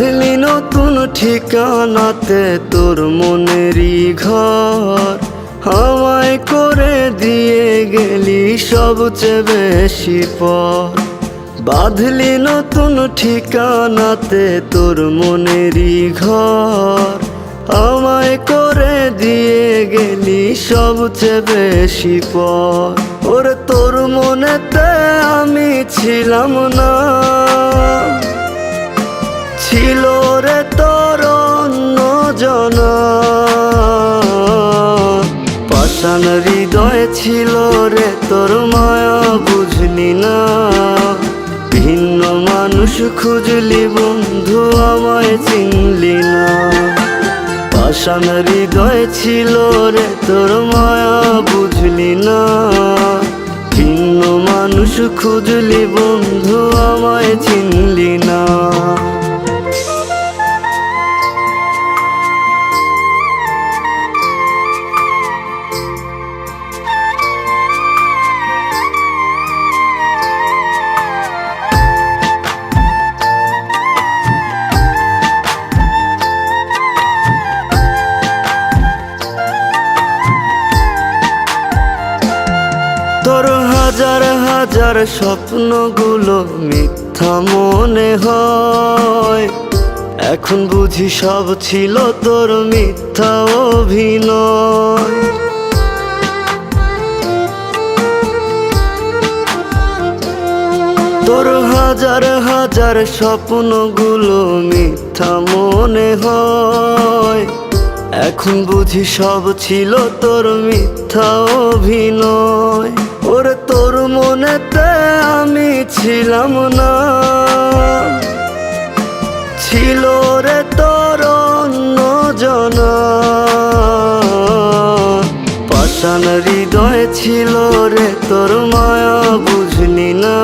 বাঁধলি নতুন ঠিকানাতে তোর মনেরই ঘর। আমায় করে দিয়ে গেলি সবচেয়ে বেশি পর বাঁধলি নতুন ঠিকানাতে তোর মনেরই ঘর। আমায় করে দিয়ে গেলি সবচেয়ে বেশি পর ওরে তোর মনেতে আমি ছিলাম না। ছিল রে তোর জনা। পাষাণ হৃদয় ছিল রে তোর মায়া, বুঝলি না। ভিন্ন মানুষ খুঁজলি, বন্ধু আমায় চিনলি না। পাষাণ হৃদয় ছিল রে তোর মায়া, বুঝলি না। ভিন্ন মানুষ খুঁজলি, বন্ধু আমায় চিনলি না। তোর হাজার হাজার স্বপ্নগুলো মিথ্যা মনে হয়। এখন বুঝি সব ছিল তোর মিথ্যা অভিনয়। তোর হাজার হাজার স্বপ্নগুলো মিথ্যা মনে হয়। এখন বুঝি সব ছিল তোর মিথ্যা অভিনয়। ওরে তোর মনেতে আমি ছিলাম না। ছিল রে তোর অন্য জনা। পাষাণ হৃদয় ছিল রে তোর মায়া, বুঝলি না।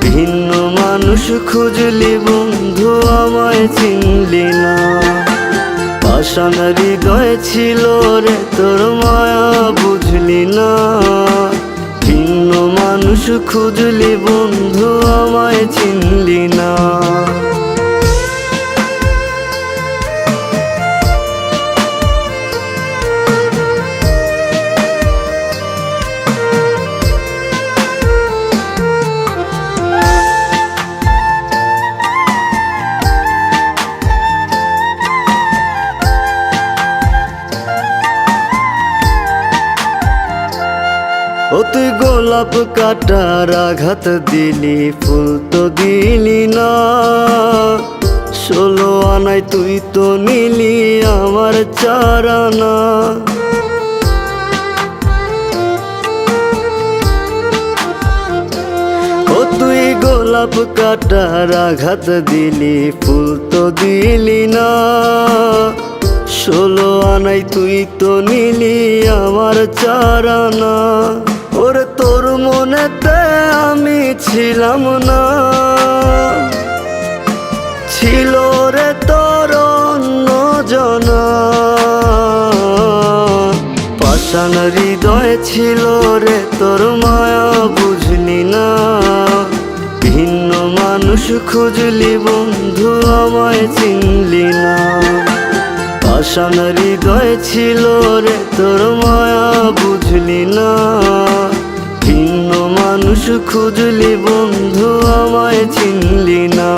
ভিন্ন মানুষ খুঁজলি বন্ধু, আমায় চিনলি না। পাষাণ হৃদয় ছিল রে তোর মায়া, বুঝলি না। খুঁজলি বন্ধু আমায় চিনলি না। তুই গোলাপ কাটার আঘাত দিলি, ফুল তো দিলি না। ষোলো আনাই তুই তো নিলি আমার চারানা। ও তুই গোলাপ কাটার আঘাত দিলি, ফুল তো দিলি না। ষোলো আনাই তুই তো নিলি আমার চারানা। তোর মনেতে আমি ছিলাম না। ছিল রে তোর অন্য জনা। পাষাণ হৃদয় ছিল রে তোর মায়া, বুঝলি না। ভিন্ন মানুষ খুঁজলি বন্ধু, আমায় চিনলি না। পাষাণ হৃদয় ছিল রে তোর মায়া, বুঝলি না। মানুষ খুঁজলি বন্ধু আমায় চিনলি না।